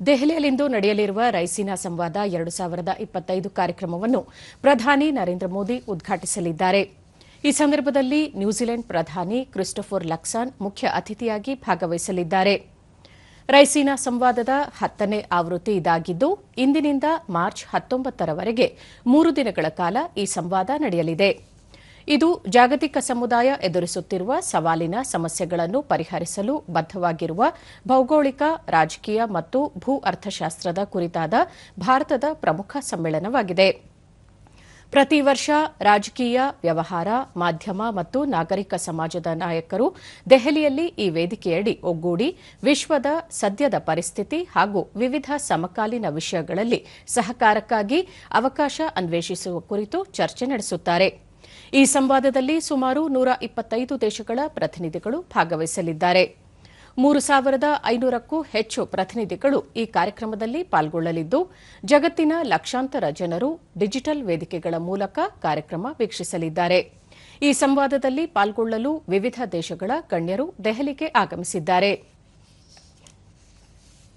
ದೆಹಲಿಯಲ್ಲಿಂದು ನಡೆಯಲಿರುವ ರೈಸಿನಾ ಸಂವಾದ ಎರಡು ಸಾವಿರದ ಇಪ್ಪತ್ತೈದು ಕಾರ್ಯಕ್ರಮವನ್ನು ಪ್ರಧಾನಿ ನರೇಂದ್ರ ಮೋದಿ ಉದ್ಘಾಟಿಸಲಿದ್ದಾರೆ. ಈ ಸಂದರ್ಭದಲ್ಲಿ ನ್ಯೂಜಿಲೆಂಡ್ ಪ್ರಧಾನಿ ಕ್ರಿಸ್ಟೋಫರ್ ಲಕ್ಸಾನ್ ಮುಖ್ಯ ಅತಿಥಿಯಾಗಿ ಭಾಗವಹಿಸಲಿದ್ದಾರೆ. ರೈಸಿನಾ ಸಂವಾದದ ಹತ್ತನೇ ಆವೃತ್ತಿ ಇದಾಗಿದ್ದು, ಇಂದಿನಿಂದ ಮಾರ್ಚ್ ಹತ್ತೊಂಬತ್ತರವರೆಗೆ ಮೂರು ದಿನಗಳ ಕಾಲ ಈ ಸಂವಾದ ನಡೆಯಲಿದೆ. ಇದು ಜಾಗತಿಕ ಸಮುದಾಯ ಎದುರಿಸುತ್ತಿರುವ ಸವಾಲಿನ ಸಮಸ್ಯೆಗಳನ್ನು ಪರಿಹರಿಸಲು ಬದ್ದವಾಗಿರುವ ಭೌಗೋಳಿಕ, ರಾಜಕೀಯ ಮತ್ತು ಭೂ ಅರ್ಥಶಾಸ್ತ್ರದ ಕುರಿತಾದ ಭಾರತದ ಪ್ರಮುಖ ಸಮ್ಮೇಳನವಾಗಿದೆ. ಪ್ರತಿ ವರ್ಷ ರಾಜಕೀಯ, ವ್ಯವಹಾರ, ಮಾಧ್ಯಮ ಮತ್ತು ನಾಗರಿಕ ಸಮಾಜದ ನಾಯಕರು ದೆಹಲಿಯಲ್ಲಿ ಈ ವೇದಿಕೆಯಡಿ ಒಗ್ಗೂಡಿ ವಿಶ್ವದ ಸದ್ಯದ ಪರಿಸ್ಥಿತಿ ಹಾಗೂ ವಿವಿಧ ಸಮಕಾಲೀನ ವಿಷಯಗಳಲ್ಲಿ ಸಹಕಾರಕ್ಕಾಗಿ ಅವಕಾಶ ಅನ್ವೇಷಿಸುವ ಕುರಿತು ಚರ್ಚೆ ನಡೆಸುತ್ತಾರೆ. ಈ ಸಂವಾದದಲ್ಲಿ ಸುಮಾರು ನೂರ ಇಪ್ಪತ್ತೈದು ದೇಶಗಳ ಪ್ರತಿನಿಧಿಗಳು ಭಾಗವಹಿಸಲಿದ್ದಾರೆ. ಮೂರು ಸಾವಿರದ ಐನೂರಕ್ಕೂ ಹೆಚ್ಚು ಪ್ರತಿನಿಧಿಗಳು ಈ ಕಾರ್ಯಕ್ರಮದಲ್ಲಿ ಪಾಲ್ಗೊಳ್ಳಲಿದ್ದು, ಜಗತ್ತಿನ ಲಕ್ಷಾಂತರ ಜನರು ಡಿಜಿಟಲ್ ವೇದಿಕೆಗಳ ಮೂಲಕ ಕಾರ್ಯಕ್ರಮ ವೀಕ್ಷಿಸಲಿದ್ದಾರೆ. ಈ ಸಂವಾದದಲ್ಲಿ ಪಾಲ್ಗೊಳ್ಳಲು ವಿವಿಧ ದೇಶಗಳ ಗಣ್ಯರು ದೆಹಲಿಗೆ ಆಗಮಿಸಿದ್ದಾರೆ.